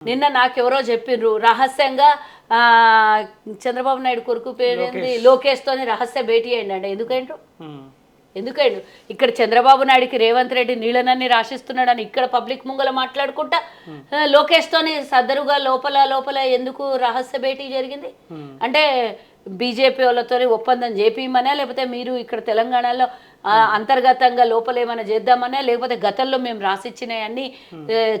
నిన్న నాకెవరో చెప్పిండ్రు రహస్యంగా చంద్రబాబు నాయుడు కొడుకు పేరు ఏంది లోకేష్తోని రహస్య భేటీ అయ్యండి అంటే ఎందుకంటారు ఉమ్. ఎందుకండు ఇక్కడ చంద్రబాబు నాయుడుకి రేవంత్ రెడ్డి నీళ్ళనన్ని రాసిస్తున్నాడని ఇక్కడ పబ్లిక్ ముంగల మాట్లాడుకుంటా ఆ, లోకేష్తోని సదరుగా లోపల లోపల ఎందుకు రహస్య భేటీ జరిగింది? అంటే బీజేపీ వాళ్ళతో ఒప్పందం చేపియమనే? లేకపోతే మీరు ఇక్కడ తెలంగాణలో అంతర్గతంగా లోపల ఏమైనా చేద్దామనే లేకపోతే గతంలో మేము రాసిచ్చినవన్నీ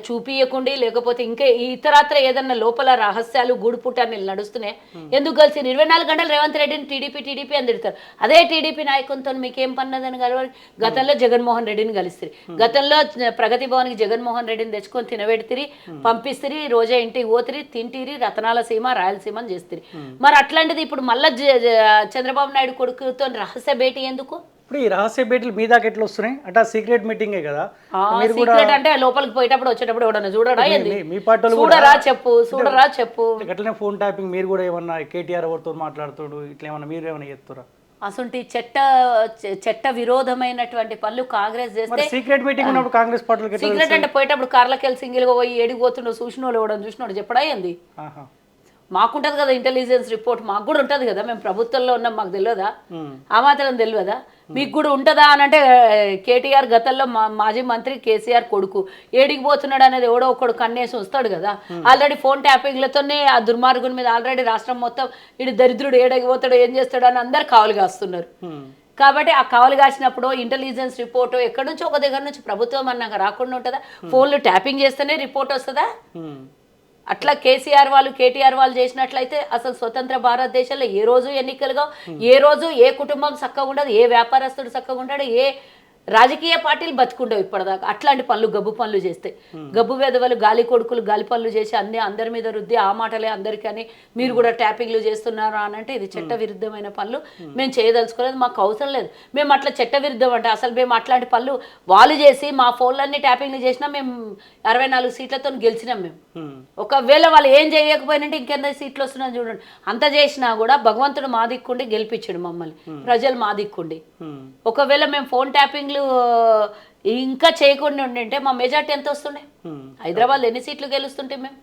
చూపియకుండి లేకపోతే ఇంకా ఇతరత్ర ఏదన్నా లోపల రహస్యాలు గూడుపుటాన్ని నడుస్తున్నాయి? ఎందుకు కలిసి ఇరవై నాలుగు గంటలు రేవంత్ రెడ్డిని టీడీపీ టీడీపీ అని తిడతారు అదే టీడీపీ నాయకులతో మీకేం పన్నదని కలవాలి? గతంలో జగన్మోహన్ రెడ్డిని కలిస్తారు గతంలో ప్రగతి భవన్కి జగన్మోహన్ రెడ్డిని తెచ్చుకొని తినబెడితిరి పంపిస్తిరి రోజా ఇంటికి పోతిరి తింటిరి రతనాల సీమ రాయలసీమని చేస్తారు. మరి అట్లాంటిది ఇప్పుడు మళ్ళా చంద్రబాబు నాయుడు కొడుకుతో రహస్య భేటీ ఎందుకు? ఇప్పుడు ఈ రహస్య భేటీలు మీ దాకా ఎట్లా వస్తున్నాయి? అంటే సీక్రెట్ మీటింగే కదా? మీరు కూడా సీక్రెట్ అంటే లోపలికి పోయేటప్పుడు వచ్చేటప్పుడు ఎవడన్నా చూడరా ఏంది? మీ- పార్టీ కూడా చూడరా చెప్పు చూడరా చెప్పు. అట్లనే ఫోన్ ట్యాపింగ్ మీరు కూడా ఏమన్నా కేటీఆర్ ఎవరితో మాట్లాడుతాడు? ఇట్లా ఏమన్నా మీరు ఏమన్నా చేస్తారా అసలు చెట్ట చట్ట విరోధమైనటువంటి పనులు కాంగ్రెస్ చేస్తే సీక్రెట్ మీటింగ్ ఉన్నప్పుడు కాంగ్రెస్ ఎట్లా సీక్రెట్ అంటే పోయేటప్పుడు కార్లకి వెళ్ళి సింగిల్గా పోయి ఏడికి పోతుండో చూసినోళ్ళు ఎవడని చూసినోడు చెప్పడా ఏంది. మాకుంటది కదా ఇంటెలిజెన్స్ రిపోర్ట్ మాకు కూడా ఉంటది కదా మేము ప్రభుత్వంలో ఉన్నాం మాకు తెలియదా. ఆ మాత్రం తెలియదా? మీకు కూడా ఉంటుందా అని అంటే కేటీఆర్ గతంలో మా మాజీ మంత్రి కేసీఆర్ కొడుకు ఏడికి పోతున్నాడు అనేది ఎవడో ఒకడు కన్నేసి వస్తాడు కదా. ఆల్రెడీ ఫోన్ ట్యాపింగ్లతోనే ఆ దుర్మార్గుని మీద ఆల్రెడీ రాష్ట్రం మొత్తం ఇడు దరిద్రుడు ఏడకి పోతాడు ఏం చేస్తాడు అని అందరు కావలి కాస్తున్నారు. కాబట్టి ఆ కావలి కాసినప్పుడు ఇంటెలిజెన్స్ రిపోర్ట్ ఎక్కడి నుంచి ఒక దగ్గర నుంచి ప్రభుత్వం అన్నాక రాకుండా ఉంటుందా? ఫోన్లు ట్యాపింగ్ చేస్తేనే రిపోర్ట్ వస్తుందా. అట్లా కేసీఆర్ వాళ్ళు కేటీఆర్ వాళ్ళు చేసినట్లయితే అసలు స్వతంత్ర భారతదేశంలో ఏ రోజు ఎన్నికలుగా ఏ రోజు ఏ కుటుంబం చక్కగా ఉండదు ఏ వ్యాపారస్తుడు చక్కగా ఉంటాడు ఏ రాజకీయ పార్టీలు బతుకుండవు ఇప్పటిదాకా. అట్లాంటి పనులు గబ్బు పనులు చేస్తే గబ్బు వెదవలు గాలి కొడుకులు గాలి పనులు చేసి అన్ని అందరి మీద రుద్ది ఆ మాటలే అందరికీ అని మీరు కూడా ట్యాపింగ్లు చేస్తున్నారు అని అంటే ఇది చట్ట విరుద్ధమైన పనులు. మేము చేయదలుచుకోలేదు మాకు అవసరం లేదు. మేము అట్లా చట్ట విరుద్ధం అంటే అసలు మేము అట్లాంటి పనులు వాళ్ళు చేసి మా ఫోన్లన్నీ ట్యాపింగ్లు చేసినా మేము అరవై నాలుగు సీట్లతో గెలిచినాం మేము. ఒకవేళ వాళ్ళు ఏం చేయకపోయినంటే ఇంకెంత సీట్లు వస్తున్నాయి చూడండి. అంత చేసినా కూడా భగవంతుడు మా దిక్కుండి గెలిపించాడు మమ్మల్ని. ప్రజలు మా దిక్కుండి. ఉమ్. ఒకవేళ మేము ఫోన్ ట్యాపింగ్లు ఇంకా చేయకుండా ఉండింటే మా మెజార్టీ ఎంత వస్తుండే. హైదరాబాద్ ఎన్ని సీట్లు గెలుస్తుంటే మేము